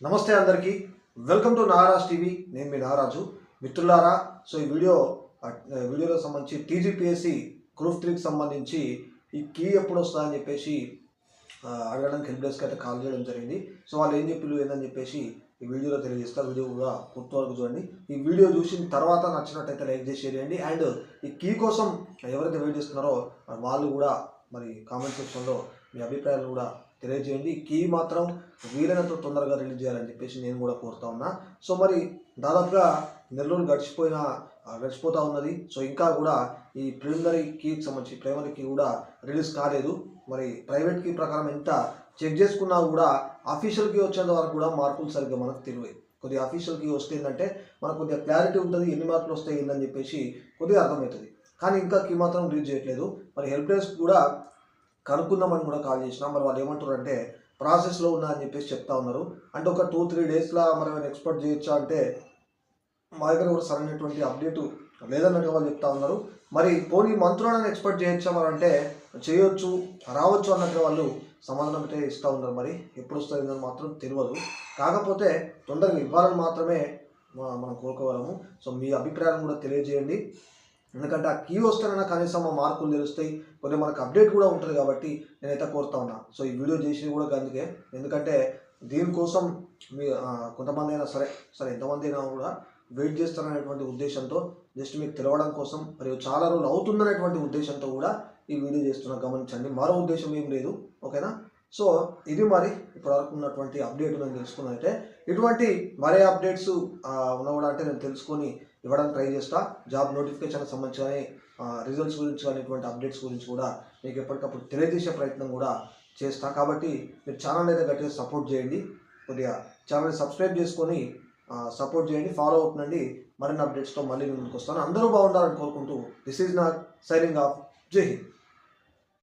నమస్తే అందరికీ. Welcome to Naraj TV నేను మీ నారాజు మిత్రులారా సో ఈ వీడియో వీడియోలో సంబంధించి టీజీపీఎస్సి గ్రూప్ త్రీకి సంబంధించి ఈ కీ ఎప్పుడు వస్తుందని చెప్పేసి అడగడానికి హెల్ప్ డెస్క్ అయితే కాల్ చేయడం జరిగింది. సో వాళ్ళు ఏం చెప్పి ఏందని చెప్పేసి ఈ వీడియోలో తెలియజేస్తారు. వీడియో కూడా పూర్తి వరకు చూడండి. ఈ వీడియో చూసిన తర్వాత నచ్చినట్టయితే లైక్ చేసి షేర్ చేయండి. అండ్ ఈ కీ కోసం ఎవరైతే వెయిట్ చేస్తున్నారో వాళ్ళు కూడా మరి కామెంట్ సెక్షన్లో మీ అభిప్రాయాలు కూడా తెలియజేయండి. కీ మాత్రం వీలైనంత తొందరగా రిలీజ్ చేయాలని చెప్పేసి నేను కూడా కోరుతా ఉన్నా. సో మరి దాదాపుగా నెల్లూరు గడిచిపోయిన గడిచిపోతూ ఉన్నది. సో ఇంకా కూడా ఈ ప్రిలిమినరీ కీకి సంబంధించి ప్రైమరీ కీ కూడా రిలీజ్ కాలేదు. మరి ప్రైవేట్ కీ ప్రకారం ఎంత చెక్ చేసుకున్నా కూడా అఫీషియల్ కీ వచ్చేంత వరకు కూడా మార్కులు సరిగ్గా మనకు తెలియదు కొద్దిగా అఫీషియల్ కీ వస్తే ఏంటంటే మనకు కొద్దిగా క్లారిటీ ఉంటుంది ఎన్ని మార్కులు వస్తాయి ఏందని చెప్పేసి కొద్దిగా అర్థమవుతుంది. కానీ ఇంకా కీ మాత్రం రిలీజ్ చేయట్లేదు. మరి హెల్ప్ డెస్క్ కూడా కనుక్కుందామని కూడా కాల్ చేసిన మరి వాళ్ళు ఏమంటారు అంటే ప్రాసెస్లో ఉన్నా అని చెప్పేసి చెప్తా ఉన్నారు. అంటే ఒక టూ త్రీ డేస్లో మనం ఏమైనా ఎక్స్పర్ట్ చేయొచ్చా అంటే మా దగ్గర కూడా సరైనటువంటి అప్డేట్ లేదన్నట్టుగా వాళ్ళు చెప్తా ఉన్నారు. మరి పోనీ మంత్రులను ఎక్స్పెక్ట్ చేయొచ్చా మరి అంటే చేయొచ్చు రావచ్చు అన్నట్టుగా వాళ్ళు సమాధానం అయితే ఇస్తూ ఉన్నారు. మరి ఎప్పుడు వస్తుంది అని మాత్రం తెలియదు కాకపోతే తొందరగా ఇవ్వాలని మాత్రమే మనం కోరుకోగలము. సో మీ అభిప్రాయం కూడా తెలియజేయండి. ఎందుకంటే ఆ కీ వస్తేనైనా కనీసం ఆ మార్కులు తెలుస్తాయి. కొన్ని మనకు అప్డేట్ కూడా ఉంటుంది కాబట్టి నేనైతే కోరుతా ఉన్నా. సో ఈ వీడియో చేసి కూడా అందుకే. ఎందుకంటే దీనికోసం మీ కొంతమంది అయినా సరే సరే ఎంతమంది అయినా కూడా వెయిట్ చేస్తారనేటువంటి ఉద్దేశంతో జస్ట్ మీకు తెలవడం కోసం మరియు చాలా రోజులు అవుతుందనేటువంటి ఉద్దేశంతో కూడా ఈ వీడియో చేస్తున్నా. గమనించండి. మరో ఉద్దేశం ఏం లేదు. ఓకేనా? సో ఇది మరి ఇప్పటివరకు ఉన్నటువంటి అప్డేట్ నేను తెలుసుకున్నైతే ఇటువంటి మరే అప్డేట్స్ ఉన్నా కూడా అంటే నేను తెలుసుకొని ఇవ్వడానికి ట్రై చేస్తా. జాబ్ నోటిఫికేషన్ సంబంధించిన రిజల్ట్స్ గురించి కానీ ఇటువంటి అప్డేట్స్ గురించి కూడా మీకు ఎప్పటికప్పుడు తెలియజేసే ప్రయత్నం కూడా చేస్తా. కాబట్టి మీరు ఛానల్ అయితే గట్టిగా సపోర్ట్ చేయండి. కొద్దిగా ఛానల్ సబ్స్క్రైబ్ చేసుకొని సపోర్ట్ చేయండి. ఫాలో అవుతుండండి మరిన్ని అప్డేట్స్తో మళ్ళీ ముందుకు వస్తాను. అందరూ బాగుండాలని కోరుకుంటూ దిస్ ఈజ్ నా సైనింగ్ ఆఫ్ జై హింద్